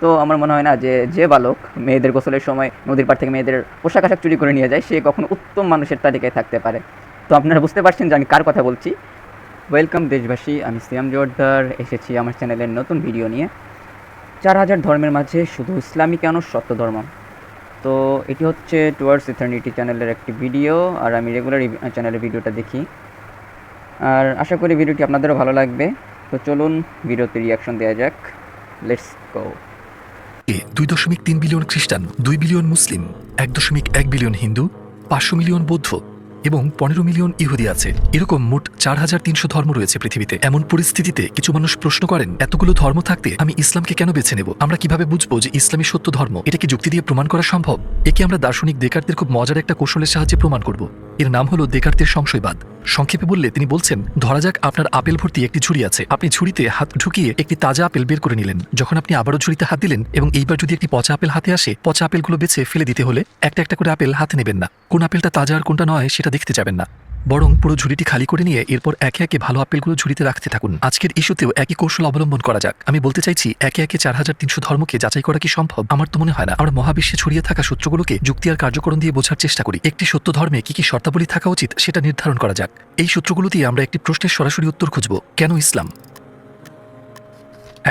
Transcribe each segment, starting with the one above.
তো আমার মনে হয় না যে যে বালক মেয়েদের গোসলের সময় নদীর পাড় থেকে মেয়েদের পোশাক আশাক চুরি করে নিয়ে যায়, সে কখনো উত্তম মানুষের তালিকায় থাকতে পারে। তো আপনারা বুঝতে পারছেন যে আমি কার কথা বলছি। ওয়েলকাম দেশবাসী, আমি সিয়াম জোরদার এসেছি আমার চ্যানেলের নতুন ভিডিও নিয়ে। চার হাজার ধর্মের মাঝে শুধু ইসলামই কেন সত্য ধর্ম? তো এটি হচ্ছে টুয়ার্ডস ইথার্নিটি চ্যানেলের একটি ভিডিও, আর আমি রেগুলার চ্যানেলের ভিডিওটা দেখি। আর আশা করি ভিডিওটি আপনাদেরও ভালো লাগবে। তো চলুন, ভিডিওতে রিয়াকশন দেওয়া যাক। লেটস গো এ দুই দশমিক তিন বিলিয়ন খ্রিস্টান, দুই বিলিয়ন মুসলিম, এক দশমিক এক বিলিয়ন হিন্দু, পাঁচশো মিলিয়ন বৌদ্ধ এবং পনেরো মিলিয়ন ইহুদি আছে। এরকম মোট চার হাজার তিনশো ধর্ম রয়েছে পৃথিবীতে। এমন পরিস্থিতিতে কিছু মানুষ প্রশ্ন করেন, এতগুলো ধর্ম থাকতে আমি ইসলামকে কেন বেছে নেব? আমরা কীভাবে বুঝব যে ইসলামী সত্য ধর্ম? এটাকে যুক্তি দিয়ে প্রমাণ করা সম্ভব? একে আমরা দার্শনিক দেকারদের খুব মজার একটা কৌশলের সাহায্যে প্রমাণ করব। এর নাম হলো দেকার্তের সংশয়বাদ। সংক্ষেপে বললে তিনি বলছেন, ধরা যাক আপনার আপেল ভর্তি একটি ঝুড়ি আছে। আপনি ঝুড়িতে হাত ঢুকিয়ে একটি তাজা আপেল বের করে নিলেন। যখন আপনি আবারও ঝুড়িতে হাত দিলেন এবং এইবার যদি একটি পচা আপেল হাতে আসে, পচা আপেলগুলো বেছে ফেলে দিতে হলে একটা একটা করে আপেল হাতে নেবেন না। কোন আপেলটা তাজা আর কোনটা নয়, সেটা দেখতে যাবেন না। বরং পুরো ঝুড়িটি খালি করে নিয়ে এরপর একে একে ভালো আপেলগুলো ঝুড়িতে রাখতে থাকুন। আজকের ইস্যুতেও একই কৌশল অবলম্বন করা যাক। আমি বলতে চাইছি, একে একে চার হাজার তিনশো ধর্মকে যাচাই করা কি সম্ভব? আমার তো মনে হয় না। আমরা মহাবিশ্বে ছড়িয়ে থাকা সূত্রগুলোকে যুক্তি আর কার্যকরণ দিয়ে বোঝার চেষ্টা করি। একটি সত্য ধর্মে কি কি শর্তাবলী থাকা উচিত সেটা নির্ধারণ করা যাক। এই সূত্রগুলো দিয়ে আমরা একটি প্রশ্নের সরাসরি উত্তর খুঁজব। কেন ইসলাম?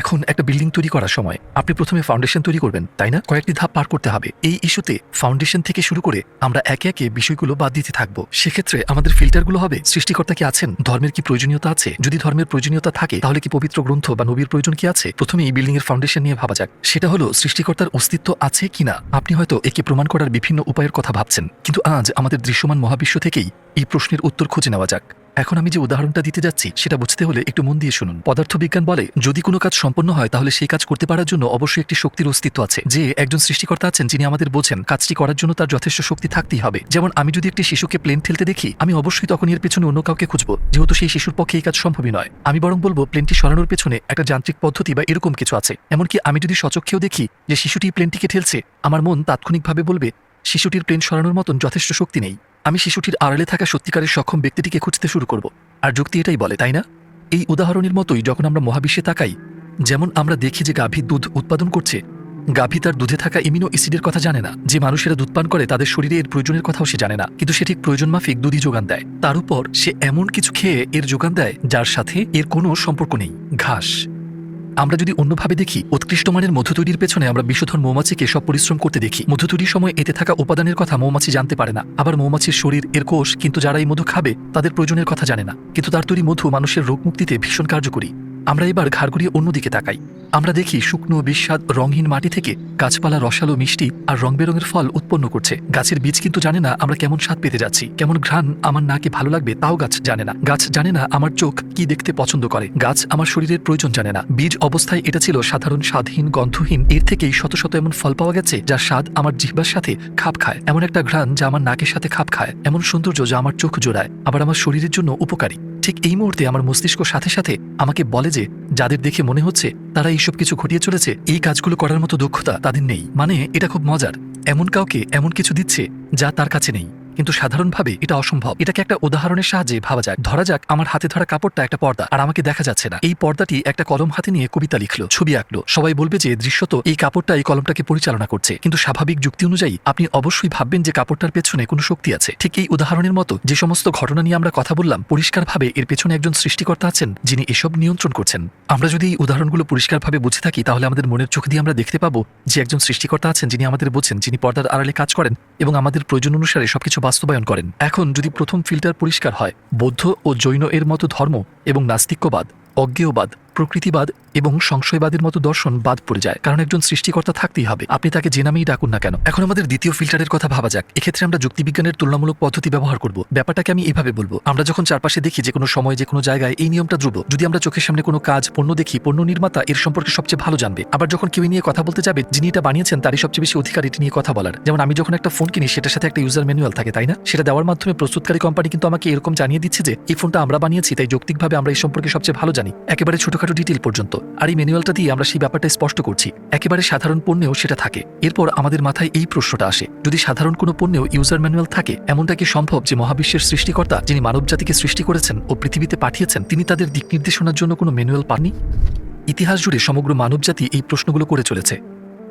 এখন একটা বিল্ডিং তৈরি করার সময় আপনি প্রথমে ফাউন্ডেশন তৈরি করবেন, তাই না? কয়েকটি ধাপ পার করতে হবে। এই ইস্যুতে ফাউন্ডেশন থেকে শুরু করে আমরা একে একে বিষয়গুলো বাদ দিতে থাকব। সেক্ষেত্রে আমাদের ফিল্টারগুলো হবে, সৃষ্টিকর্তা কি আছেন? ধর্মের কি প্রয়োজনীয়তা আছে? যদি ধর্মের প্রয়োজনীয়তা থাকে, তাহলে কি পবিত্র গ্রন্থ বা নবীর প্রয়োজন কি আছে? প্রথমে এই বিল্ডিং এর ফাউন্ডেশন নিয়ে ভাবা যাক। সেটা হলো, সৃষ্টিকর্তার অস্তিত্ব আছে কিনা আপনি হয়তো একে প্রমাণ করার বিভিন্ন উপায়ের কথা ভাবছেন। কিন্তু আজ আমাদের দৃশ্যমান মহাবিশ্ব থেকেই এই প্রশ্নের উত্তর খুঁজে নেওয়া যাক। এখন আমি যে উদাহরণটা দিতে যাচ্ছি, সেটা বুঝতে হলে একটু মন দিয়ে শুনুন। পদার্থবিজ্ঞান বলে, যদি কোনো কাজ সম্পন্ন হয়, তাহলে সেই কাজ করতে পারার জন্য অবশ্যই একটি শক্তির অস্তিত্ব আছে। যে একজন সৃষ্টিকর্তা আছেন, যিনি আমাদের বোঝেন, কাজটি করার জন্য তার যথেষ্ট শক্তি থাকতেই হবে। যেমন, আমি যদি একটি শিশুকে প্লেন ঠেলতে দেখি, আমি অবশ্যই তখন এর পেছনে অন্য কাউকে খুঁজবো, যেহেতু সেই শিশুর পক্ষে এই কাজ সম্ভবই নয়। আমি বরং বলব, প্লেনটি সরানোর পেছনে একটা যান্ত্রিক পদ্ধতি বা এরকম কিছু আছে। এমনকি আমি যদি সচক্ষেও দেখি যে শিশুটি প্লেনটিকে ঠেলছে, আমার মন তাৎক্ষণিকভাবে বলবে শিশুটির প্লেন সরানোর মতন যথেষ্ট শক্তি নেই। আমি শিশুটির আড়ালে থাকা সত্যিকারের সক্ষম ব্যক্তিটিকে খুঁজতে শুরু করব। আর যুক্তি এটাই বলে, তাই না? এই উদাহরণের মতোই যখন আমরা মহাবিশ্বে তাকাই, যেমন আমরা দেখি যে গাভী দুধ উৎপাদন করছে, গাভী তার দুধে থাকা ইমিনো অ্যাসিডের কথা জানে না। যে মানুষেরা দুধ পান করে, তাদের শরীরে এর প্রয়োজনের কথাও সে জানে না। কিন্তু সে ঠিক প্রয়োজন মাফিক দুধই যোগান দেয়। তার উপর সে এমন কিছু খেয়ে এর যোগান দেয়, যার সাথে এর কোনো সম্পর্ক নেই। ঘাস। আমরা যদি অন্যভাবে দেখি উৎকৃষ্ট মানের মধু তৈরির পেছনে আমরা বিশ্বধর মৌমাছিকে সব পরিশ্রম করতে দেখি। মধু তৈরির সময় এতে থাকা উপাদানের কথা মৌমাছি জানতে পারে না। আবার মৌমাছির শরীর, এর কোষ, কিন্তু যারা এই মধু খাবে, তাদের প্রয়োজনের কথা জানে না। কিন্তু তার তৈরি মধু মানুষের রোগ মুক্তিতে ভীষণ কার্যকরী। আমরা এবার ঘাড় ঘুরিয়ে অন্যদিকে তাকাই। আমরা দেখি শুকনো, বিস্বাদ, রঙহীন মাটি থেকে গাছপালা রসালো, মিষ্টি আর রং বেরঙের ফল উৎপন্ন করছে। গাছের বীজ কিন্তু জানে না আমরা কেমন স্বাদ পেতে যাচ্ছি, কেমন ঘ্রাণ আমার নাকে ভালো লাগবে তাও গাছ জানে না। গাছ জানে না আমার চোখ কি দেখতে পছন্দ করে। গাছ আমার শরীরের প্রয়োজন জানে না। বীজ অবস্থায় এটা ছিল সাধারণ স্বাদহীন, গন্ধহীন, এর থেকেই শত শত এমন ফল পাওয়া গেছে যার স্বাদ আমার জিহ্বার সাথে খাপ খায়। এমন একটা ঘ্রাণ যা আমার নাকের সাথে খাপ খায়। এমন সৌন্দর্য যা আমার চোখ জোড়ায়। আবার আমার শরীরের জন্য উপকারী। ঠিক এই মুহূর্তে আমার মস্তিষ্ক সাথে সাথে আমাকে বলে যে, যাদের দেখে মনে হচ্ছে তারা এইসব কিছু ঘটিয়ে চলেছে, এই কাজগুলো করার মতো দক্ষতা তাদের নেই। মানে এটা খুব মজার। এমন কাউকে এমন কিছু দিচ্ছে যা তার কাছে নেই। কিন্তু সাধারণভাবে এটা অসম্ভব। এটাকে একটা উদাহরণের সাহায্যে ভাবা যাক ধরা যাক, আমার হাতে ধরা কাপড়টা একটা পর্দা, আর আমাকে দেখা যাচ্ছে না। এই পর্দাটি একটা কলম হাতে নিয়ে কবিতা লিখলো, ছবি আঁকলো। সবাই বলবে যে দৃশ্যত এই কাপড়টা এই কলমটাকে পরিচালনা করছে। কিন্তু স্বাভাবিক যুক্তি অনুযায়ী, আপনি অবশ্যই ভাববেন যে, কাপড়টার পেছনে কোনো শক্তি আছে। ঠিক এই উদাহরণের মতো, যে সমস্ত ঘটনা নিয়ে আমরা কথা বললাম, পরিষ্কারভাবে এর পেছনে একজন সৃষ্টিকর্তা আছেন, যিনি এসব নিয়ন্ত্রণ করছেন। আমরা যদি এই উদাহরণগুলো পরিষ্কারভাবে বুঝে থাকি, তাহলে আমাদের মনের চোখ দিয়ে আমরা দেখতে পাবো যে, একজন সৃষ্টিকর্তা আছেন যিনি আমাদের বোঝেন, যিনি পর্দার আড়ালে কাজ করেন এবং আমাদের প্রয়োজন অনুসারে সবকিছু বাস্তবায়ন করেন। এখন যদি প্রথম ফিল্টার পরিষ্কার হয়, বৌদ্ধ ও জৈন এর মতো ধর্ম এবং নাস্তিক্যবাদ অজ্ঞেয়বাদ, প্রকৃতিবাদ এবং সংশয়বাদের মতো দর্শন বাদ পড়ে যায়। কারণ একজন সৃষ্টিকর্তা থাকতেই হবে। আপনি তাকে যে নামেই ডাকুন না কেন। এখন আমাদের দ্বিতীয় ফিল্টারের কথা ভাবা যাক। এক্ষেত্রে আমরা যুক্তিবিজ্ঞানের তুলনামূলক পদ্ধতি ব্যবহার করব। ব্যাপারটাকে আমি এভাবে বলব। আমরা যখন চারপাশে দেখি যে কোনো সময় যে কোনো জায়গায় এই নিয়মটা ধ্রুব, যদি আমরা চোখের সামনে কোনো কাজ, পণ্য দেখি, পণ্য নির্মাতা এর সম্পর্কে সবচেয়ে ভালো জানবে। আবার যখন কেউ নিয়ে কথা বলতে যাবে, যিনি এটা বানিয়েছেন তারই সবচেয়ে বেশি অধিকার এটি নিয়ে কথা বলার। যেমন আমি যখন একটা ফোন কিনি, সেটার সাথে একটা ইউজার ম্যানুয়াল থাকে, তাই না? সেটা দেওয়ার মাধ্যমে প্রস্তুতকারী কোম্পানি কিন্তু আমাকে এরকম জানিয়ে দিচ্ছে যে, এই ফোনটা আমরা বানিয়েছি, তাই যৌক্তিকভাবে আমরা এই সম্পর্কে সবচেয়ে ভালো জানি। একেবারে ছোটখাটো ডিটেল পর্যন্ত। আর এই ম্যানুয়ালটা দিয়ে আমরা সেই ব্যাপারটা স্পষ্ট করছি। একেবারে সাধারণ পণ্যেও সেটা থাকে। এরপর আমাদের মাথায় এই প্রশ্নটা আসে। যদি সাধারণ কোনো পণ্যেও ইউজার ম্যানুয়াল থাকে, এমনটা কি সম্ভব যে মহাবিশ্বের সৃষ্টিকর্তা, যিনি মানবজাতিকে সৃষ্টি করেছেন ও পৃথিবীতে পাঠিয়েছেন, তিনি তাদের দিক নির্দেশনার জন্য কোনো ম্যানুয়াল পাননি? ইতিহাস জুড়ে সমগ্র মানবজাতি এই প্রশ্নগুলো করে চলেছে।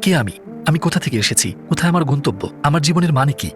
কে আমি? আমি কোথা থেকে এসেছি? কোথায় আমার গন্তব্য? আমার জীবনের মানে কি?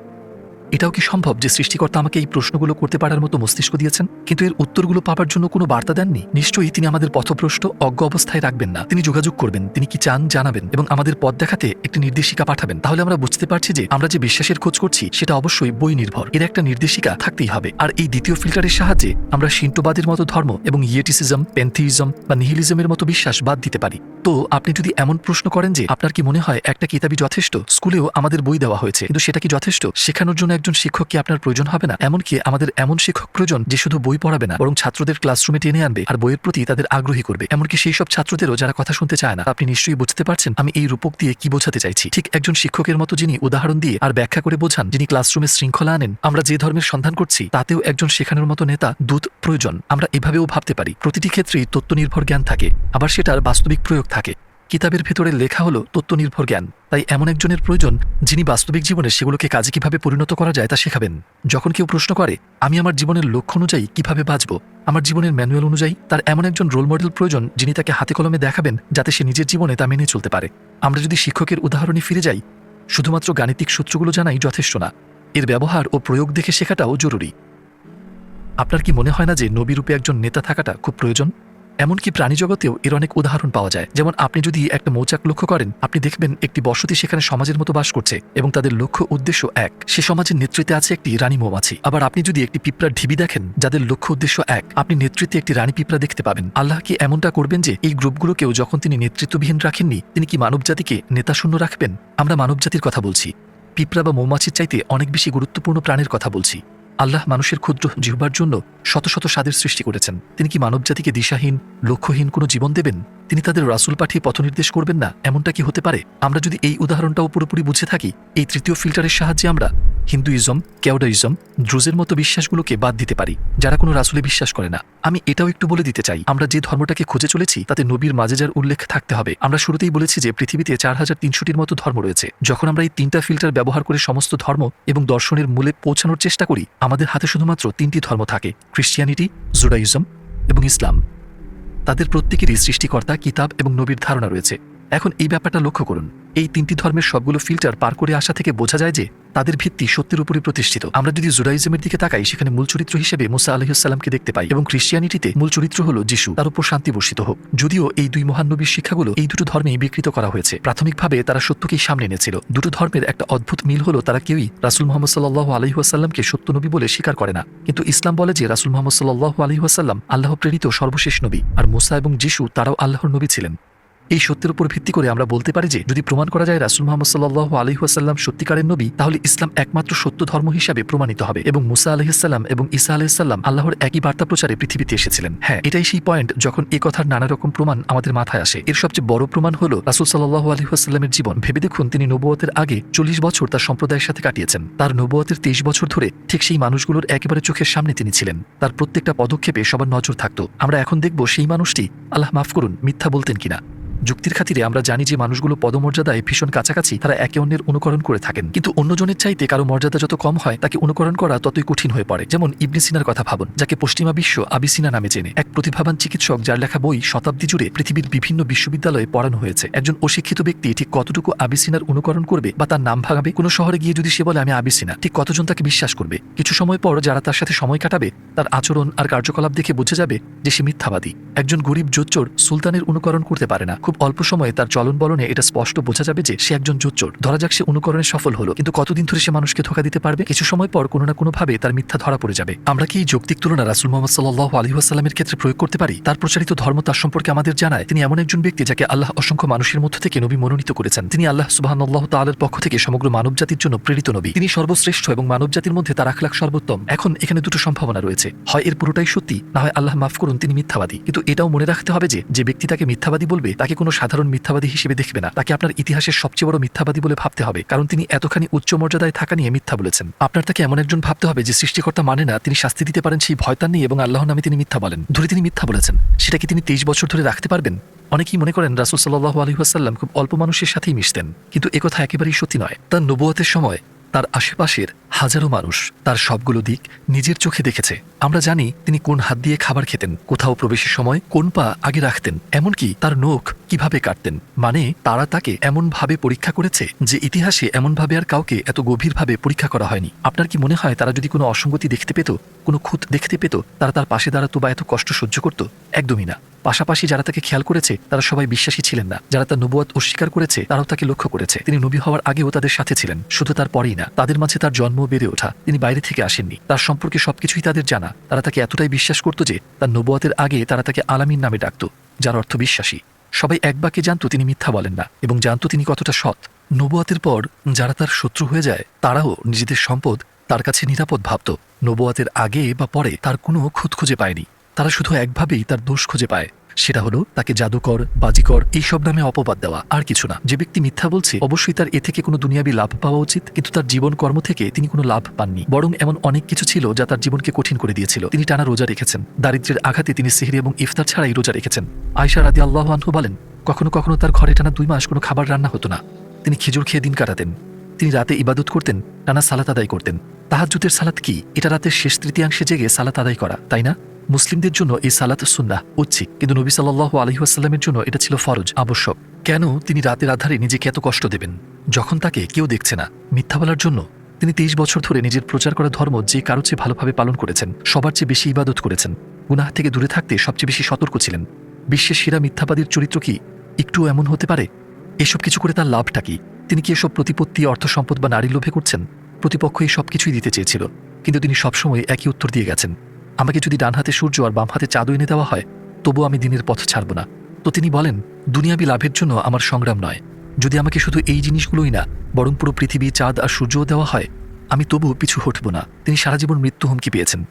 এটাও কি সম্ভব যে সৃষ্টিকর্তা আমাকে এই প্রশ্নগুলো করতে পারার মতো মস্তিষ্ক দিয়েছেন? কিন্তু এর উত্তরগুলো পাওয়ার জন্য কোনো বার্তা দেননি? নিশ্চয়ই তিনি আমাদের পথভ্রষ্ট, অজ্ঞ অবস্থায় রাখবেন না। তিনি যোগাযোগ করবেন, তিনি কি চান জানাবেন এবং আমাদের পথ দেখাতে একটি নির্দেশিকা পাঠাবেন। তাহলে আমরা বুঝতে পারছি যে আমরা যে বিশ্বাসের খোঁজ করছি, সেটা অবশ্যই বই নির্ভর এর একটা নির্দেশিকা থাকতেই হবে। আর এই দ্বিতীয় ফিল্টারের সাহায্যে আমরা শিন্টোবাদের মতো ধর্ম এবং ইয়েটিসিজম, প্যান্থিইজম বা নিহিলিজমের মতো বিশ্বাস বাদ দিতে পারি। তো আপনি যদি এমন প্রশ্ন করেন যে, আপনার কি মনে হয় একটা কিতাবই যথেষ্ট? স্কুলেও আমাদের বই দেওয়া হয়েছে, কিন্তু সেটা কি যথেষ্ট? শেখানোর জন্য একজন শিক্ষক কি আপনার প্রয়োজন হবে না? এমনকি আমাদের এমন শিক্ষক প্রয়োজন যে শুধু বই পড়াবে না, বরং ছাত্রদের ক্লাসরুমে টেনে আনবে আর বইয়ের প্রতি তাদের আগ্রহী করবে। এমনকি সেই সব ছাত্রদেরও যারা কথা শুনতে চায় না, আপনি নিশ্চয়ই বুঝতে পারছেন আমি এই রূপক দিয়ে কি বোঝাতে চাইছি। ঠিক একজন শিক্ষকের মতো যিনি উদাহরণ দিয়ে আর ব্যাখ্যা করে বোঝান, যিনি ক্লাসরুমে শৃঙ্খলা আনেন, আমরা যে ধর্মের সন্ধান করছি, তাতেও একজন শেখানোর মতো নেতা দূত প্রয়োজন, আমরা এভাবেও ভাবতে পারি। প্রতিটি ক্ষেত্রেই তত্ত্বনির্ভর জ্ঞান থাকে, আবার সেটার বাস্তবিক প্রয়োগ থাকে। কিতাবের ভেতরে লেখা হলো তত্ত্বনির্ভর জ্ঞান। তাই এমন একজনের প্রয়োজন যিনি বাস্তবিক জীবনে সেগুলোকে কাজে কীভাবে পরিণত করা যায় তা শেখাবেন। যখন কেউ প্রশ্ন করে, আমি আমার জীবনের লক্ষ্য অনুযায়ী কীভাবে বাঁচব? আমার জীবনের ম্যানুয়াল অনুযায়ী? তার এমন একজন রোল মডেল প্রয়োজন যিনি তাকে হাতে কলমে দেখাবেন যাতে সে নিজের জীবনে তা মেনে চলতে পারে। আমরা যদি শিক্ষকের উদাহরণে ফিরে যাই, শুধুমাত্র গাণিতিক সূত্রগুলো জানাই যথেষ্ট না। এর ব্যবহার ও প্রয়োগ দেখে শেখাটাও জরুরি। আপনার কি মনে হয় না যে নবীরূপে একজন নেতা থাকাটা খুব প্রয়োজন? এমনকি প্রাণী জগতেও এর অনেক উদাহরণ পাওয়া যায়। যেমন আপনি যদি একটা মৌচাক লক্ষ্য করেন, আপনি দেখবেন একটি বসতি সেখানে সমাজের মতো বাস করছে এবং তাদের লক্ষ্য উদ্দেশ্য এক। সে সমাজের নেতৃত্বে আছে একটি রানী মৌমাছি। আবার আপনি যদি একটি পিঁপড়ার ঢিবি দেখেন, যাদের লক্ষ্য উদ্দেশ্য এক, আপনি নেতৃত্বে একটি রানী পিঁপড়া দেখতে পাবেন। আল্লাহ কি এমনটা করবেন যে এই গ্রুপগুলোকেও যখন তিনি নেতৃত্ববিহীন রাখেননি, তিনি কি মানবজাতিকে নেতাশূন্য রাখবেন? আমরা মানবজাতির কথা বলছি। পিঁপড়া বা মৌমাছির চাইতে অনেক বেশি গুরুত্বপূর্ণ প্রাণের কথা বলছি। আল্লাহ মানুষের ক্ষুদ্র জিহ্বার জন্য শত শত স্বাদের সৃষ্টি করেছেন। তিনি কি মানবজাতিকে দিশাহীন, লক্ষ্যহীন কোনো জীবন দেবেন? তিনি তাদের রাসুল পাঠিয়ে পথনির্দেশ করবেন না? এমনটা কি হতে পারে? আমরা যদি এই উদাহরণটাও পুরোপুরি বুঝে থাকি, এই তৃতীয় ফিল্টারের সাহায্যে আমরা হিন্দুইজম, কেওডাইজম, দ্রুজের মতো বিশ্বাসগুলোকে বাদ দিতে পারি, যারা কোনো রাসুলে বিশ্বাস করে না। আমি এটাও একটু বলে দিতে চাই, আমরা যে ধর্মটাকে খুঁজে চলেছি, তাতে নবীর মাজেজার উল্লেখ থাকতে হবে। আমরা শুরুতেই বলেছি যে পৃথিবীতে চার হাজার তিনশোটির মতো ধর্ম রয়েছে। যখন আমরা এই তিনটা ফিল্টার ব্যবহার করে সমস্ত ধর্ম এবং দর্শনের মূলে পৌঁছানোর চেষ্টা করি, আমাদের হাতে শুধুমাত্র তিনটি ধর্ম থাকে ক্রিশ্চিয়ানিটি জুডাইজম এবং ইসলাম। তাদের প্রত্যেকেরই সৃষ্টিকর্তা, কিতাব এবং নবীর ধারণা রয়েছে। এখন এই ব্যাপারটা লক্ষ্য করুন। এই তিনটি ধর্মের সবগুলো ফিল্টার পার করে আসা থেকে বোঝা যায় যে তাদের ভিত্তি সত্যের উপরই প্রতিষ্ঠিত। আমরা যদি জুডাইজমের দিকে তাকাই, সেখানে মূল চরিত্র হিসেবে মুসা আলহিসাল্লামকে দেখতে পাই এবং ক্রিশ্চিয়ানিটিতে মূল চরিত্র হল যিশু। তার উপর শান্তি বর্ষিত হোক। যদিও এই দুই মহানবীর শিক্ষাগুলো এই দুটো ধর্মেই বিকৃত করা হয়েছে। প্রাথমিকভাবে তারা সত্যকেই সামনে এনেছিল। দুটো ধর্মের একটা অদ্ভুত মিল হলো তারা কেউই রাসুল মোহাম্মদ সাল্লাহ আলহিহাসাল্লামকে সত্য নবী বলে স্বীকার করে না। কিন্তু ইসলাম বলে যে রাসুল মোহাম্মদ সাল্লাহ আলহিহাসাল্লাম আল্লাহ প্রেরিত সর্বশেষ নবী। আর মুসা এবং যিশু তারাও আল্লাহর নবী ছিলেন। এই সত্যের উপর ভিত্তি করে আমরা বলতে পারি যে, যদি প্রমাণ করা যায় রাসুল মোহাম্মদ সাল্লাহ আলহিহাসাল্লাম সত্যিকারের নবী, তাহলে ইসলাম একমাত্র সত্য ধর্ম হিসাবে প্রমাণিত হবে এবং মুসা আলহিসাল্লাম এবং ঈসা আলহিসাল্লাম আল্লাহর একই বার্তা প্রচারে পৃথিবীতে এসেছিলেন। হ্যাঁ এটাই সেই পয়েন্ট যখন এ কথার নানা রকম প্রমাণ আমাদের মাথায় আসে। এর সবচেয়ে বড় প্রমাণ হল রাসুল সাল্লাহ আলহিহাস্লামের জীবন। ভেবে দেখুন, তিনি নবুয়তের আগে চল্লিশ বছর তার সম্প্রদায়ের সাথে কাটিয়েছেন। তার নবুয়তের তেইশ বছর ধরে ঠিক সেই মানুষগুলোর একেবারে চোখের সামনে তিনি ছিলেন। তার প্রত্যেকটা পদক্ষেপে সবার নজর থাকত। আমরা এখন দেখব সেই মানুষটি আল্লাহ মাফ করুন, মিথ্যা বলতেন কিনা। যুক্তির খাতিরে আমরা জানি যে মানুষগুলো পদমর্যাদায় ভীষণ কাছাকাছি, তারা একে অন্যের অনুকরণ করে থাকেন। কিন্তু অন্যজনের চাইতে কারও মর্যাদা যত কম হয়, তাকে অনুকরণ করা ততই কঠিন হয়ে পড়ে। যেমন ইবনে সিনার কথা ভাবুন, যাকে পশ্চিমা বিশ্ব আবিসিনা নামে চেনে। এক প্রতিভাবান চিকিৎসক যার লেখা বই শতাব্দী জুড়ে পৃথিবীর বিভিন্ন বিশ্ববিদ্যালয়ে পড়ানো হয়েছে। একজন অশিক্ষিত ব্যক্তি ঠিক কতটুকু আবিসিনার অনুকরণ করবে বা তার নাম ভাগাবে কোনো শহরে গিয়ে যদি সে বলে, আমি আবিসিনা, ঠিক কতজন তাকে বিশ্বাস করবে? কিছু সময় পর যারা তার সাথে সময় কাটাবে, তার আচরণ আর কার্যকলাপ দেখে বুঝে যাবে যে সে মিথ্যাবাদী। একজন গরিব জোচ্চোর সুলতানের অনুকরণ করতে পারে না। খুব অল্প সময়ে তার চলন বলনে এটা স্পষ্ট বোঝা যাবে যে সে একজন জোচ্চোর। ধরা যাক সে অনুকরণে সফল হলো, কিন্তু কতদিন ধরে সে মানুষকে ধোকা দিতে পারবে? কিছু সময় পর কোনো না কোনোভাবে তার মিথ্যা ধরা পড়ে যাবে। আমরা কি এই যৌক্তিক তুলনা রাসুল মোহাম্মদ সাল্লাহ আলী আসাল্লামের ক্ষেত্রে প্রয়োগ করতে পারি? তার প্রচারিত ধর্ম তার সম্পর্কে আমাদের জানায়, তিনি এমন একজন ব্যক্তি যাকে আল্লাহ অসংখ্য মানুষের মধ্য থেকে নবী মনোনীত করেছেন। তিনি আল্লাহ সুবাহ তালের পক্ষ থেকে সমগ্র মানবজাতির জন্য প্রেরিত নবী। তিনি সর্বশ্রেষ্ঠ এবং মানবজাতির মধ্যে তার আখলাখ সর্বোত্তম। এখন এখানে দুটো সম্ভাবনা রয়েছে। হয় এর পুরোটাই সত্যি, না হয় আল্লাহ মাফ করুন, তিনি মিথ্যাবাদী। কিন্তু এটাও মনে রাখতে হবে যে যে ব্যক্তি তাকে মিথ্যাবাদী বলবে, তাকে কোনো সাধারণ মিথ্যাবাদী হিসেবে দেখবে না। তাকে আপনার ইতিহাসের সবচেয়ে বড় মিথ্যাবাদী বলে ভাবতে হবে, কারণ তিনি এতখানি উচ্চ মর্যাদায় থাকা নিয়ে মিথ্যা বলেছেন। আপনার তাকে এমন একজন ভাবতে হবে যে সৃষ্টিকর্তা মানে না, তিনি শাস্তি দিতে পারেন সেই ভয় তার নেই এবং আল্লাহ নামে তিনি মিথ্যা বলেন। ধরে তিনি মিথ্যা বলেছেন। সেটা কি তিনি তেইশ বছর ধরে রাখতে পারবেন? অনেকেই মনে করেন রাসুল সাল্লাহ আলী আসাল্লাম খুব অল্প মানুষের সাথেই মিশতেন, কিন্তু একথা একেবারেই সত্যি নয়। তার নবুয়তের সময় তার আশেপাশের হাজারো মানুষ তার সবগুলো দিক নিজের চোখে দেখেছে। আমরা জানি তিনি কোন হাত দিয়ে খাবার খেতেন, কোথাও প্রবেশের সময় কোন পা আগে রাখতেন, এমনকি তার নখ কীভাবে কাটতেন। মানে তারা তাকে এমনভাবে পরীক্ষা করেছে যে ইতিহাসে এমনভাবে আর কাউকে এত গভীরভাবে পরীক্ষা করা হয়নি। আপনার কি মনে হয় তারা যদি কোনো অসঙ্গতি দেখতে পেত, কোনো খুঁত দেখতে পেত, তারা তার পাশে দাঁড়াতো বা এত কষ্ট সহ্য করত? একদমই না। পাশাপাশি যারা তাকে খেয়াল করেছে, তারা সবাই বিশ্বাসী ছিলেন না। যারা তার নবুয়াত অস্বীকার করেছে, তারাও তাকে লক্ষ্য করেছে। তিনি নবী হওয়ার আগেও তাদের সাথে ছিলেন, শুধু তার পরেই না। তাদের মাঝে তার জন্ম বেড়ে ওঠা। তিনি বাইরে থেকে আসেননি। তার সম্পর্কে সবকিছুই তাদের জানা। তারা তাকে এতটাই বিশ্বাস করত যে, তার নবুয়াতের আগে তারা তাকে আলামিন নামে ডাকত, যার অর্থ বিশ্বাসী। সবাই এক বাক্যে জানতো তিনি মিথ্যা বলেন না, এবং জানতো তিনি কতটা সৎ। নবুয়াতের পর যারা তার শত্রু হয়ে যায়, তারাও নিজেদের সম্পদ তার কাছে নিরাপদ ভাবত। নবুয়াতের আগে বা পরে তার কোনো খুঁত খুঁজে পায়নি। তারা শুধু একভাবেই তার দোষ খুঁজে পায়। সেটা হলো তাকে জাদুকর, বাজিকর এইসব নামে অপবাদ দেওয়া। আর কিছু না। যে ব্যক্তি মিথ্যা বলছে, অবশ্যই তার এ থেকে কোনো দুনিয়াবি লাভ পাওয়া উচিত, কিন্তু তার জীবন কর্ম থেকে তিনি কোনো লাভ পাননি। বরং এমন অনেক কিছু ছিল যা তার জীবনকে কঠিন করে দিয়েছিল। তিনি টানা রোজা রেখেছেন। দারিদ্র্যের আঘাতে তিনি সিহরি এবং ইফতার ছাড়াই রোজা রেখেছেন। আয়সা রাদি আল্লাহ আনহু বলেন, কখনো কখনো তার ঘরে টানা দুই মাস কোনো খাবার রান্না হতো না। তিনি খেজুর খেয়ে দিন কাটাতেন। তিনি রাতে ইবাদত করতেন, টানা সালাত আদায় করতেন। তাহাজ্জুদের সালাত কি? এটা রাতের শেষ তৃতীয়াংশে জেগে সালাত আদায় করা, তাই না? মুসলিমদের জন্য এই সালাত সুন্নাহ উচ্ছিক কিন্তু নবী সাল্লাহ আলহিহাস্লামের জন্য এটা ছিল ফরজ, আবশ্যক। কেন তিনি রাতের আধারে নিজেকে এত কষ্ট দেবেন? যখন তাকে কেউ দেখছে না, মিথ্যা বলার জন্য তিনি তেইশ বছর ধরে নিজের প্রচার করা ধর্ম যে কারও চেয়ে ভালোভাবে পালন করেছেন, সবার চেয়ে বেশি ইবাদত করেছেন। গুনাহ থেকে দূরে থাকতে সবচেয়ে বেশি সতর্ক ছিলেন। বিশ্বের সেরা মিথ্যাবাদীর চরিত্র কি একটু এমন হতে পারে? এসব কিছু করে তার লাভটা কি? তিনি কি এসব প্রতিপত্তি, অর্থ সম্পদ বা নারীর লোভে করছেন? প্রতিপক্ষ এই সব কিছুই দিতে চেয়েছিল, কিন্তু তিনি সবসময় একই উত্তর দিয়ে গেছেন। আমাকে যদি ডান হাতে সূর্য আর বাম হাতে চাঁদও এনে দেওয়া হয়, তবু আমি দিনের পথ ছাড়ব না। তো তিনি বলেন, দুনিয়াবি লাভের জন্য আমার সংগ্রাম নয়। যদি আমাকে শুধু এই জিনিসগুলোই না, বরং পুরো পৃথিবী চাঁদ আর সূর্যও দেওয়া হয়, আমি তবু পিছু হটব না। তিনি সারা জীবন মৃত্যু হুমকি পেয়েছেন।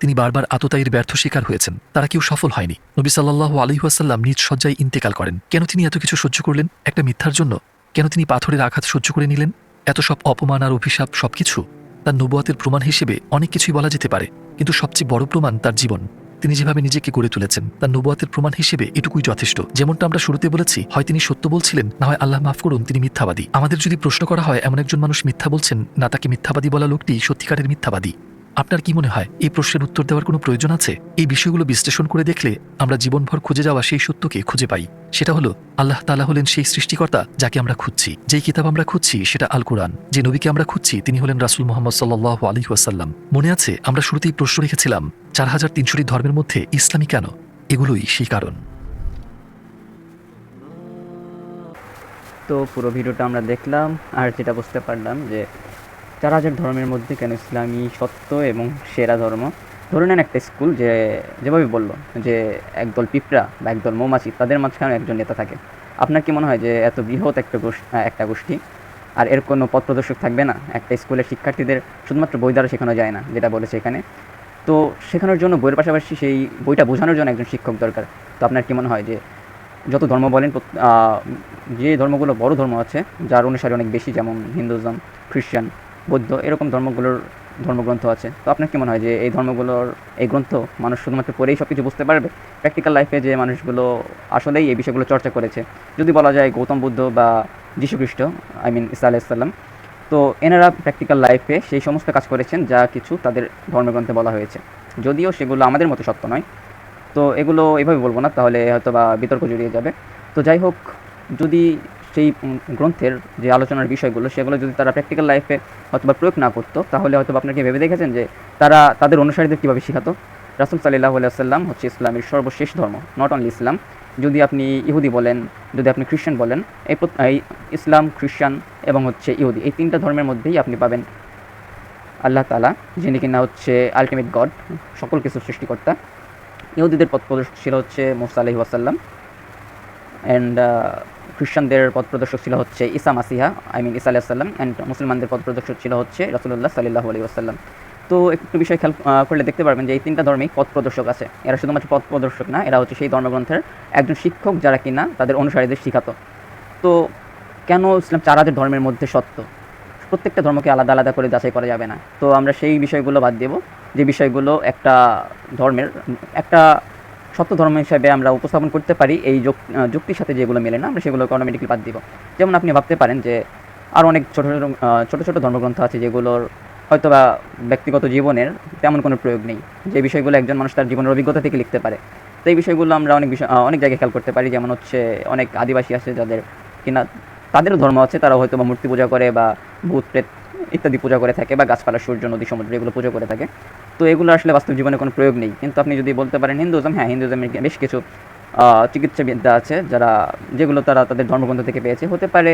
তিনি বারবার আততায়ীর ব্যর্থ শিকার হয়েছেন। তারা কেউ সফল হয়নি। নবী সাল্লাহ আলহিহাসাল্লাম নিজ সজ্জায় ইন্তেকাল করেন। কেন তিনি এত কিছু সহ্য করলেন? একটা মিথ্যার জন্য। কেন তিনি পাথরের আঘাত সহ্য করে নিলেন? এত সব অপমান আর অভিশাপ সবকিছু? তার নবুয়াতের প্রমাণ হিসেবে অনেক কিছুই বলা যেতে পারে, কিন্তু সবচেয়ে বড় প্রমাণ তার জীবন। তিনি যেভাবে নিজেকে গড়ে তুলেছেন, তার নবুয়াতের প্রমাণ হিসেবে এটুকুই যথেষ্ট। যেমনটা আমরা শুরুতে বলেছি, হয় তিনি সত্য বলছিলেন, না হয় আল্লাহ মাফ করুন, তিনি মিথ্যাবাদী। আমাদের যদি প্রশ্ন করা হয়, এমন একজন মানুষ মিথ্যা বলছেন, না তাকে মিথ্যাবাদী বলা লোকটি সত্যিকারের মিথ্যাবাদী। আপনার কি মনে হয় এই প্রশ্নের উত্তর দেওয়ার কোনো প্রয়োজন আছে? এই বিষয়গুলো বিশ্লেষণ করে দেখলে আমরা জীবনভর খুঁজে যাওয়া সেই সত্যকে খুঁজে পাই। সেটা হলো, আল্লাহ তালা হলেন সেই সৃষ্টিকর্তা যাকে আমরা খুঁজছি। যেই কিতাব আমরা খুঁজছি সেটা আল কোরআন যে নবীকে আমরা খুঁজছি তিনি হলেন রাসুল মোহাম্মদ সাল্লাহ আলী ওয়াসাল্লাম। মনে আছে, আমরা শুরুতেই প্রশ্ন রেখেছিলাম, চার হাজার তিনশোটি ধর্মের মধ্যে ইসলামী কেন? এগুলোই সেই কারণ। তো পুরো ভিডিওটা আমরা দেখলাম, আর যেটা বুঝতে পারলাম যে চার হাজার ধর্মের মধ্যে কেন ইসলামী সত্য এবং সেরা ধর্ম, ধরে নেন একটা স্কুল যে যেভাবে বলল যে একদল পিঁপড়া বা একদল মৌমাছি, তাদের মাঝখানে একজন নেতা থাকে। আপনার কি মনে হয় যে এত বৃহৎ একটা গোষ্ঠী একটা গোষ্ঠী আর এর কোনো পথ প্রদর্শক থাকবে না? একটা স্কুলের শিক্ষার্থীদের শুধুমাত্র বই দ্বারা শেখানো যায় না, যেটা বলেছে এখানে। তো শেখানোর জন্য বইয়ের পাশাপাশি সেই বইটা বোঝানোর জন্য একজন শিক্ষক দরকার। তো আপনার কি মনে হয় যে যত ধর্ম বলেন যে ধর্মগুলো বড় ধর্ম আছে, যার অনুসারে অনেক বেশি, যেমন হিন্দুজম খ্রিস্টান বৌদ্ধ, এরকম ধর্মগুলোর ধর্মগ্রন্থ আছে। তো আপনার কি মনে হয় যে এই ধর্মগুলোর এই গ্রন্থ মানুষ শুধুমাত্র পড়েই সব কিছু বুঝতে পারবে? প্র্যাকটিক্যাল লাইফে যে মানুষগুলো আসলেই এই বিষয়গুলো চর্চা করেছে। যদি বলা যায় গৌতম বুদ্ধ বা যীশুখ্রিস্ট আই মিন ইসা আলাইসাল্লাম তো এনারা প্র্যাকটিক্যাল লাইফে সেই সমস্ত কাজ করেছেন যা কিছু তাদের ধর্মগ্রন্থে বলা হয়েছে। যদিও সেগুলো আমাদের মতো সত্য নয়। তো এগুলো এভাবে বলব না, তাহলে হয়তো বা বিতর্ক জড়িয়ে যাবে। তো যাই হোক, যদি সেই গ্রন্থের যে আলোচনার বিষয়গুলো, সেগুলো যদি তারা প্র্যাকটিক্যাল লাইফে হয়তোবা প্রয়োগ না করতো, তাহলে হয়তো আপনাকে ভেবে দেখেছেন যে তারা তাদের অনুসারীদের কীভাবে শেখাতো? রাসুল সাল্লাহ সাল্লাম হচ্ছে ইসলামের সর্বশেষ ধর্ম নট অনলি ইসলাম। যদি আপনি ইহুদি বলেন, যদি আপনি খ্রিস্টান বলেন, এই ইসলাম খ্রিস্টান এবং হচ্ছে ইহুদি, এই তিনটা ধর্মের মধ্যেই আপনি পাবেন আল্লাহ তালা যিনি কিনা হচ্ছে আলটিমেট গড সকল কিছু সৃষ্টিকর্তা। ইহুদিদের পথ প্রদর্শক ছিল হচ্ছে মোসা আলহি ওয়াসাল্লাম। অ্যান্ড খ্রিস্টানদের পথ প্রদর্শক ছিল হচ্ছে ইসা মাসিহা, আই মিন ইসা আলাইসাল্লাম অ্যান্ড মুসলমানদের পথ প্রদর্শক ছিল হচ্ছে রসুল্লাহ সাল্লাহ আলী ওয়াসাল্লাম। তো একটু বিষয় খেয়াল করলে দেখতে পারবেন যে এই তিনটা ধর্মেই পথ প্রদর্শক আছে। এরা শুধুমাত্র পথ প্রদর্শক না, এরা হচ্ছে সেই ধর্মগ্রন্থের একজন শিক্ষক যারা কিনা তাদের অনুসারীদের শিখাতো। তো কেন ইসলাম চার হাজার ধর্মের মধ্যে সত্য? প্রত্যেকটা ধর্মকে আলাদা আলাদা করে যাচাই করা যাবে না। তো আমরা সেই বিষয়গুলো বাদ দেব, যে বিষয়গুলো একটা ধর্মের, একটা সত্য ধর্ম হিসাবে আমরা উপস্থাপন করতে পারি এই যুক- যুক্তির সাথে যেগুলো মেলে না, আমরা সেগুলোকে অটোমেটিকলি বাদ দিব। যেমন আপনি ভাবতে পারেন যে আর অনেক ছোটো ছোটো ছোটো ছোটো ধর্মগ্রন্থ আছে যেগুলোর হয়তো বা ব্যক্তিগত জীবনের তেমন কোনো প্রয়োগ নেই। যে বিষয়গুলো একজন মানুষ তার জীবনের অভিজ্ঞতা থেকে লিখতে পারে। তো এই বিষয়গুলো আমরা অনেক বিষয় অনেক জায়গায় খেয়াল করতে পারি। যেমন হচ্ছে অনেক আদিবাসী আছে যাদের কিনা তাদেরও ধর্ম আছে তারা হয়তো বা মূর্তি পূজা করে বা ভূত প্রেত ইত্যাদি পূজা করে থাকে বা গাছপালা, সূর্য, নদী সমুদ্র, এগুলো পুজো করে থাকে। তো এগুলো আসলে বাস্তব জীবনে কোনো প্রয়োগ নেই। কিন্তু আপনি যদি বলতে পারেন হিন্দুজম হ্যাঁ হিন্দুজমের বেশ কিছু চিকিৎসাবিদ্যা আছে যারা, যেগুলো তারা তাদের ধর্মগ্রন্থ থেকে পেয়েছে। হতে পারে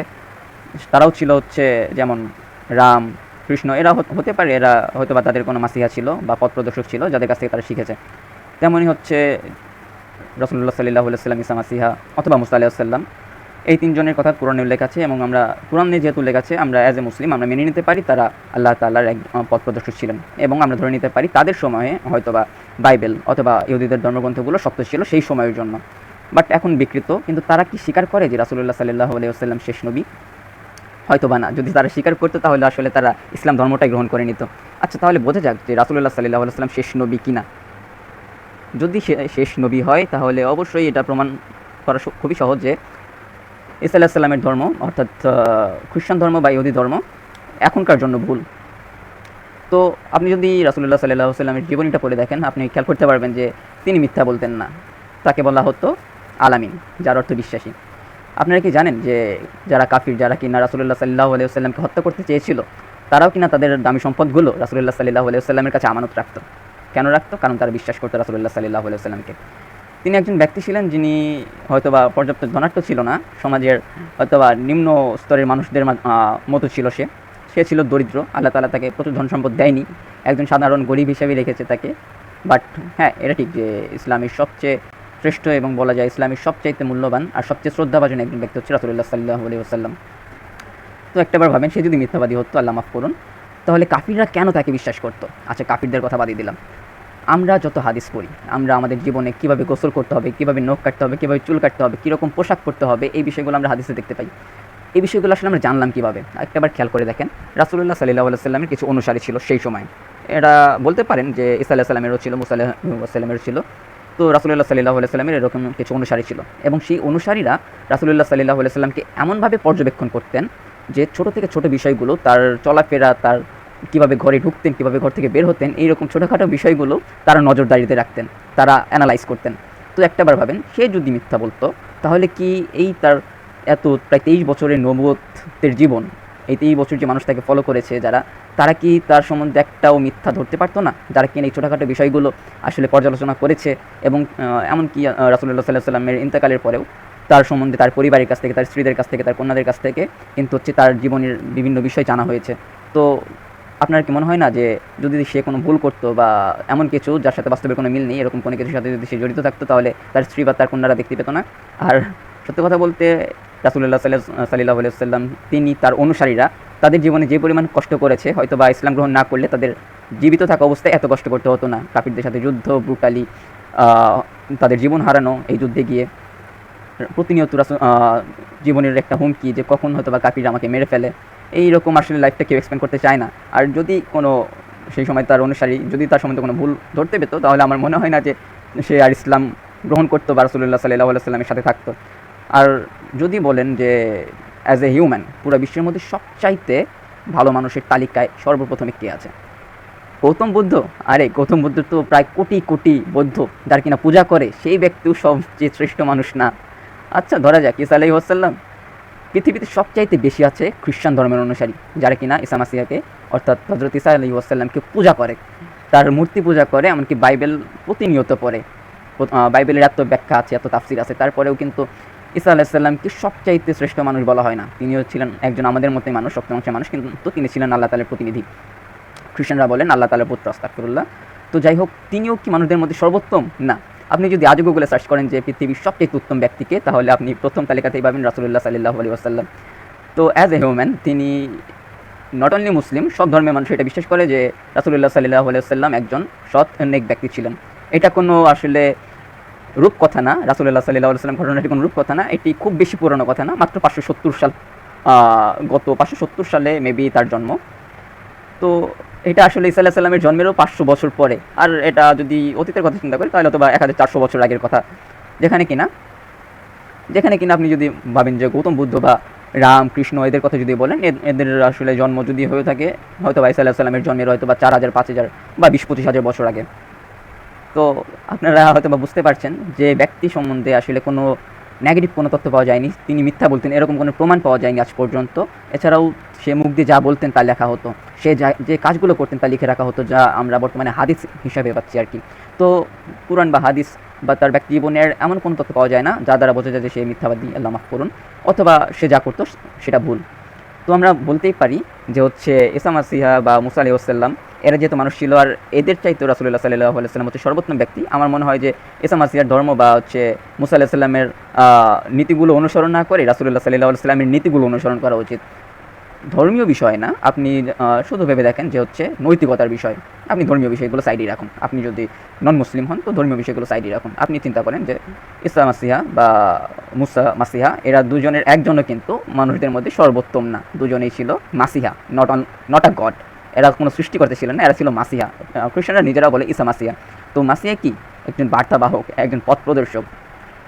তারাও ছিল হচ্ছে যেমন রাম, কৃষ্ণ, এরা হতে পারে এরা হয়তো বা তাদের কোনো মাসিহা ছিল বা পথ প্রদর্শক ছিল যাদের কাছ থেকে তারা শিখেছে। তেমনই হচ্ছে রসুল্লাহ সাল্লাহ সাল্লাম ইসা মাসিহা অথবা মুসা আলাইসাল্লাম এই তিনজনের কথা কোরআনে উল্লেখ আছে এবং আমরা কোরআনে যেহেতু উল্লেখ আছে, আমরা অ্যাজ এ মুসলিম আমরা মেনে নিতে পারি, তারা আল্লাহ তাল্লাহর এক পথ প্রদর্শক ছিলেন। এবং আমরা ধরে নিতে পারি তাদের সময়ে হয়তোবা বাইবেল অথবা ইহুদিদের ধর্মগ্রন্থগুলো শক্ত ছিল সেই সময়ের জন্য। বাট এখন বিকৃত, কিন্তু তারা কি স্বীকার করে যে রাসুল্লাহ সাল্লাহ আলাইসাল্লাম শেষ নবী? হয়তো বা না। যদি তারা স্বীকার করতো, তাহলে আসলে তারা ইসলাম ধর্মটাই গ্রহণ করে নিত। আচ্ছা তাহলে বোঝা যাক যে রাসুল্লাহ সাল্লাহ আলাইসাল্লাম শেষ নবী কিনা। যদি শেষ নবী হয়, তাহলে অবশ্যই এটা প্রমাণ করা খুবই সহজ যে ইসা আলাহিসাল্লামের ধর্ম, অর্থাৎ খ্রিস্টান ধর্ম বা ইহুদি ধর্ম, এখনকার জন্য ভুল। তো আপনি যদি রাসুল্লাহ সাল্লাহ সাল্লামের জীবনীটা পড়ে দেখেন, আপনি খেয়াল করতে পারবেন যে তিনি মিথ্যা বলতেন না। তাকে বলা হতো আলামিন, যার অর্থ বিশ্বাসী। আপনারা কি জানেন যে যারা কাফির, যারা কিনা রাসুল্লাহ সাল্লাহ আলাইসাল্লামকে হত্যা করতে চেয়েছিল, তারাও কিনা তাদের দামি সম্পদগুলো রাসুল্লাহ সাল্লাহ আলাইসাল্লামের কাছে আমানত রাখত? কেন রাখতো? কারণ তারা বিশ্বাস করতো রাসুল্লাহ সাল্লাহ আলাইসাল্লামকে তিনি একজন ব্যক্তি ছিলেন যিনি হয়তোবা পর্যাপ্ত ধনাঢ্য ছিল না। সমাজের হয়তোবা নিম্ন স্তরের মানুষদের মতো ছিল সে। সে ছিল দরিদ্র। আল্লাহ তালা তাকে প্রচুর ধন সম্পদ দেয়নি। একজন সাধারণ গরিব হিসেবে রেখেছে তাকে। বাট হ্যাঁ এটা ঠিক যে ইসলামের সবচেয়ে শ্রেষ্ঠ এবং বলা যায় ইসলামের সবচাইতে মূল্যবান আর সবচেয়ে শ্রদ্ধাভাজন একজন ব্যক্তি হচ্ছে রাসুল্লাহ সাল্লাহ আলী ওসাল্লাম তো একটাবার ভাবেন, সে যদি মিথ্যাবাদী হতো, আল্লাহ মাফ করুন, তাহলে কাফিররা কেন তাকে বিশ্বাস করতো? আচ্ছা কাফিরদের কথা বাদিয়ে দিলাম। আমরা যত হাদিস পড়ি, আমরা আমাদের জীবনে কীভাবে গোসল করতে হবে, কীভাবে নখ কাটতে হবে, কীভাবে চুল কাটতে হবে, কীরকম পোশাক পরতে হবে, এই বিষয়গুলো আমরা হাদিসে দেখতে পাই। এই বিষয়গুলো আসলে আমরা জানলাম কীভাবে? একটাবার খেয়াল করে দেখেন রাসুল্লাহ সাল্লাহ সাল্লামের কিছু অনুসারী ছিল সেই সময়। এরা বলতে পারেন যে ইসা আল্লাহ সাল্লামেরও ছিল, মুসা ছিল। তো রাসুল্লাহ সাল্লাহ সাল্লামের এরকম কিছু অনুসারী ছিল। এবং সেই অনুসারীরা রাসুল্লাহ সাল্লাহ সাল্লামকে এমনভাবে পর্যবেক্ষণ করতেন যে ছোট থেকে ছোট বিষয়গুলো, তার চলাফেরা, তার কীভাবে ঘরে ঢুকতেন, কীভাবে ঘর থেকে বের হতেন, এইরকম ছোটোখাটো বিষয়গুলো তারা নজরদারিতে রাখতেন, তারা অ্যানালাইজ করতেন। তো একটাবার ভাবেন, সে যদি মিথ্যা বলতো, তাহলে কি এই তার এত প্রায় তেইশ বছরের নবতের জীবন, এই তেইশ বছর যে মানুষ তাকে ফলো করেছে, যারা, তারা কি তার সম্বন্ধে একটাও মিথ্যা ধরতে পারতো না? যারা কিনা এই ছোটোখাটো বিষয়গুলো আসলে পর্যালোচনা করেছে এবং এমনকি রাসুল্লাহ সাল্লাহ সাল্লামের ইন্তেকালের পরেও তার সম্বন্ধে তার পরিবারের কাছ থেকে, তার স্ত্রীদের কাছ থেকে, তার কন্যাদের কাছ থেকে কিন্তু হচ্ছে তার জীবনের বিভিন্ন বিষয় জানা হয়েছে। তো আপনার কি মনে হয় না যে যদি সে কোনো ভুল করতো বা এমন কিছু যার সাথে বাস্তবের কোনো মিল নেই, এরকম কোনো কিছুর সাথে যদি সে জড়িত থাকতো, তাহলে তার স্ত্রী বা তার কন্যারা দেখতে পেতো না। আর সত্যি কথা বলতে রাসুল্লাহ সাল্লাহ সাল্লাম তিনি তার অনুসারীরা তাদের জীবনে যে পরিমাণ কষ্ট করেছে হয়তো বা ইসলাম গ্রহণ না করলে তাদের জীবিত থাকা অবস্থায় এত কষ্ট করতে হতো না। কাফিরদের সাথে যুদ্ধ, ব্রুটালি তাদের জীবন হারানো এই যুদ্ধে গিয়ে প্রতিনিয়ত জীবনের একটা হুমকি যে কখন হয়তো বা কাফির আমাকে মেরে ফেলে। এই রকম আসলে লাইফটা কেউ এক্সপ্লেন করতে চায় না। আর যদি কোনো, সেই সময় তার অনুসারী, যদি তার সম্বন্ধে কোনো ভুল ধরতে পেতো, তাহলে আমার মনে হয় না যে সে আর ইসলাম গ্রহণ করতো বা রসুল্লাহ সাল্লাহ সাল্লামের সাথে থাকতো। আর যদি বলেন যে অ্যাজ এ হিউম্যান পুরো বিশ্বের মধ্যে সবচাইতে ভালো মানুষের তালিকায় সর্বপ্রথমে কে আছে? গৌতম বুদ্ধ? আরে, গৌতম বুদ্ধ তো প্রায় কোটি কোটি বৌদ্ধ, যার কিনা পূজা করে, সেই ব্যক্তিও সবচেয়ে শ্রেষ্ঠ মানুষ না। আচ্ছা ধরা যাক ইসা আলাহি পৃথিবীতে সবচাইতে বেশি আছে খ্রিস্টান ধর্মের অনুসারী, যারা কিনা ইসা মাসিয়াকে অর্থাৎ হজরত ইসা আলী ওসাল্লামকে পূজা করে। তার মূর্তি পূজা করে, এমনকি বাইবেল প্রতিনিয়ত পড়ে। বাইবেলের এত ব্যাখ্যা আছে, এত তাফসির আছে, তারপরেও কিন্তু ইসা আলাহিসাল্লামকে সবচাইতে শ্রেষ্ঠ মানুষ বলা হয় না। তিনিও ছিলেন একজন আমাদের মতোই মানুষ সপ্তমাংশের মানুষ, কিন্তু তিনি ছিলেন আল্লাহ তালের প্রতিনিধি। খ্রিস্টানরা বলেন, আল্লাহ তালের পুত্র আস্তাকফিরুল্লাহ তো যাই হোক, তিনিও কি মানুষদের মধ্যে সর্বোত্তম? না। আপনি যদি আজও গুগলে সার্চ করেন যে পৃথিবীর সবচেয়ে উত্তম ব্যক্তিকে, তাহলে আপনি প্রথম তালিকাতেই পাবেন রাসুল্লাহ সাল্লাহ আলী আসাল্লাম তো অ্যাজ এ হিউম্যান তিনি নট অনলি মুসলিম, সব ধর্মের মানুষ এটা বিশ্বাস করে যে রাসুল্লাহ সাল্লাহ আলাইসাল্লাম একজন সৎ, নেক ব্যক্তি ছিলেন। এটা কোনো আসলে রূপ কথা না রাসুল্লাহ সাল্লাহ সাল্লাম ঘটনাটি কোনো রূপ কথা না, এটি খুব বেশি পুরনো কথা না, মাত্র পাঁচশো সত্তর সাল গত পাঁচশো সত্তর সালে মেবি তার জন্ম। তো এটা আসলে ইসা সাল্লামের জন্মেরও পাঁচশো বছর পরে। আর এটা যদি অতীতের কথা চিন্তা করি, তাহলে তো বা এক হাজার চারশো বছর আগের কথা। যেখানে কিনা যেখানে কিনা আপনি যদি ভাবেন যে গৌতম বুদ্ধ বা রাম, কৃষ্ণ, এদের কথা যদি বলেন এদের আসলে জন্ম যদি হয়ে থাকে হয়তো বা ইসা সাল্লামের জন্মের হয়তো বা চার হাজার, পাঁচ হাজার বা বিশ, পঁচিশ হাজার বছর আগে। তো আপনারা হয়তো বা বুঝতে পারছেন যে ব্যক্তি সম্বন্ধে আসলে কোনো নেগেটিভ কোনো তথ্য পাওয়া যায়নি, তিনি মিথ্যা বলতেন, এরকম কোনো প্রমাণ পাওয়া যায়নি আজ পর্যন্ত। এছাড়াও সে মুখ দিয়ে যা বলতেন তা লেখা হতো। সে যা, যে কাজগুলো করতেন তা লিখে রাখা হতো, যা আমরা বর্তমানে হাদিস হিসাবে পাচ্ছি আর কি। তো কোরআন বা হাদিস বা তার ব্যক্তি জীবনের এমন কোনো তথ্য পাওয়া যায় না, যা দ্বারা বোঝা যায় যে সে মিথ্যাবাদী, আল্লাহ মাফ করুন, অথবা সে যা করতো সেটা ভুল। তো আমরা বলতেই পারি যে হচ্ছে ইসামা সিহা বা মুসা আলিউসাল্লাম এরা যেহেতু মানুষ ছিল আর এদের চাইতো রাসুল্লাহ সাল্লাহ আলাইসাল্লাম হচ্ছে সর্বোত্তম ব্যক্তি। আমার মনে হয় যে ইসামা সিহার ধর্ম বা হচ্ছে মুসা আলাহিসাল্লামের নীতিগুলো অনুসরণ না করে রাসুল্লাহ সাল্লাহ আলাইসাল্লামের নীতিগুলো অনুসরণ করা উচিত। ধর্মীয় বিষয় না, আপনি শুধু ভেবে দেখেন যে হচ্ছে নৈতিকতার বিষয়। আপনি ধর্মীয় বিষয়গুলো সাইডে রাখুন। আপনি যদি নন মুসলিম হন, তো ধর্মীয় বিষয়গুলো সাইডে রাখুন। আপনি চিন্তা করেন যে ইসা মাসিহা বা মুসা মাসিহা, এরা দুজনের একজনও কিন্তু মানুষদের মধ্যে সর্বোত্তম না। দুজনেই ছিল মাসিহা not on not a god এরা কোনো সৃষ্টি করতে ছিল না, এরা ছিল মাসিহা। খ্রিস্টানরা নিজেরা বলে ইসা মাসিহা। তো মাসিহা কি? একজন বার্তাবাহক, একজন পথ প্রদর্শক।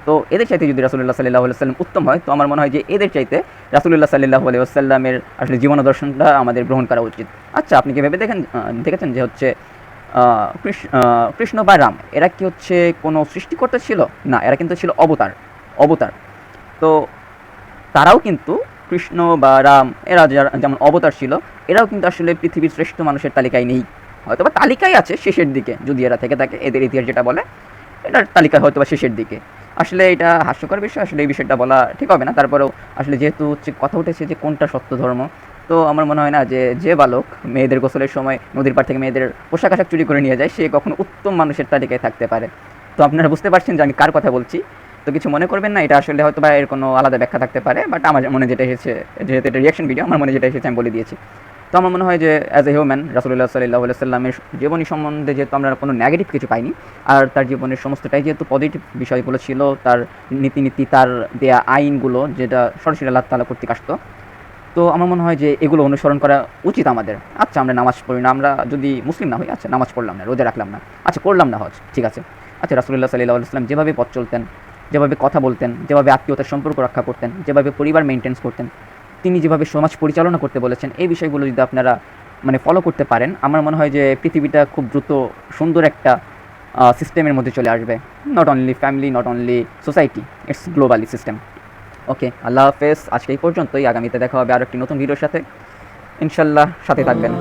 তো এদের চাইতে যদি রাসুল্লাহ সাল্লাহ সাল্লাম উত্তম হয়, তো আমার মনে হয় যে এদের চাইতে রাসুল্লাহ সাল্লাহ আলাইসাল্লামের আসলে জীবন দর্শনটা আমাদের গ্রহণ করা উচিত। আচ্ছা আপনি কি ভেবে দেখেন দেখেছেন যে হচ্ছে কৃষ্ণ বা রাম, এরা কি হচ্ছে কোনো সৃষ্টিকর্তা ছিল? না, এরা কিন্তু ছিল অবতার অবতার। তো তারাও কিন্তু কৃষ্ণ বা রাম, এরা যেমন অবতার ছিল, এরাও কিন্তু আসলে পৃথিবীর শ্রেষ্ঠ মানুষের তালিকায় নেই। হয়তো বা তালিকায় আছে শেষের দিকে, যদি এরা থেকে থাকে, এদের ইতিহাস যেটা বলে, এটার তালিকা হয়তো বা শেষের দিকে। আসলে এটা হাস্যকর বিষয়, আসলে এই বিষয়টা বলা ঠিক হবে না। তারপরেও আসলে যেহেতু হচ্ছে কথা উঠেছে যে কোনটা সত্য ধর্ম, তো আমার মনে হয় না যে যে বালক মেয়েদের গোসলের সময় নদীর পাড় থেকে মেয়েদের পোশাক আশাক চুরি করে নিয়ে যায়, সে কখনো উত্তম মানুষের তালিকায় থাকতে পারে। তো আপনারা বুঝতে পারছেন যে আমি কার কথা বলছি। তো কিছু মনে করবেন না, এটা আসলে হয়তো বা এর কোনো আলাদা ব্যাখ্যা থাকতে পারে, বাট আমার মনে যেটা এসেছে, যেহেতু এটা রিয়াকশন ভিডিও আমার মনে যেটা এসেছে আমি বলে দিয়েছি। তো আমার মনে হয় যে অ্যাজ এ হিউম্যান রাসুল্লাহ সাল্লাহ সাল্লামের জীবনী সম্বন্ধে যেহেতু আমরা কোনো নেগেটিভ কিছু পাইনি, আর তার জীবনের সমস্তটাই যেহেতু পজিটিভ বিষয়গুলো ছিল, তার নীতিনীতি, তার দেয়া আইনগুলো, যেটা সরাসরি আল্লাহ তালা কর্তৃক আসতো, তো আমার মনে হয় যে এগুলো অনুসরণ করা উচিত আমাদের। আচ্ছা আমরা নামাজ পড়ি না, আমরা যদি মুসলিম না হই আচ্ছা নামাজ পড়লাম না, রোজা রাখলাম না আচ্ছা করলাম না হজ, ঠিক আছে। আচ্ছা রাসুল্লাহ সাল্লাহ সাল্লাম যেভাবে পথ চলতেন, যেভাবে কথা বলতেন, যেভাবে আত্মীয়তার সম্পর্ক রক্ষা করতেন, যেভাবে পরিবার মেনটেন্স করতেন তিনি যেভাবে সমাজ পরিচালনা করতে বলেছেন, এই বিষয়গুলো যদি আপনারা মানে ফলো করতে পারেন, আমার মনে হয় যে পৃথিবীটা খুব দ্রুত সুন্দর একটা সিস্টেমের মধ্যে চলে আসবে। Not only family not only society it's globally system okay আল্লাহ হাফেজ, আজকে এই পর্যন্তই। আগামীতে দেখা হবে আর একটি নতুন ভিডিওর সাথে। ইনশাল্লাহ সাথে থাকবেন।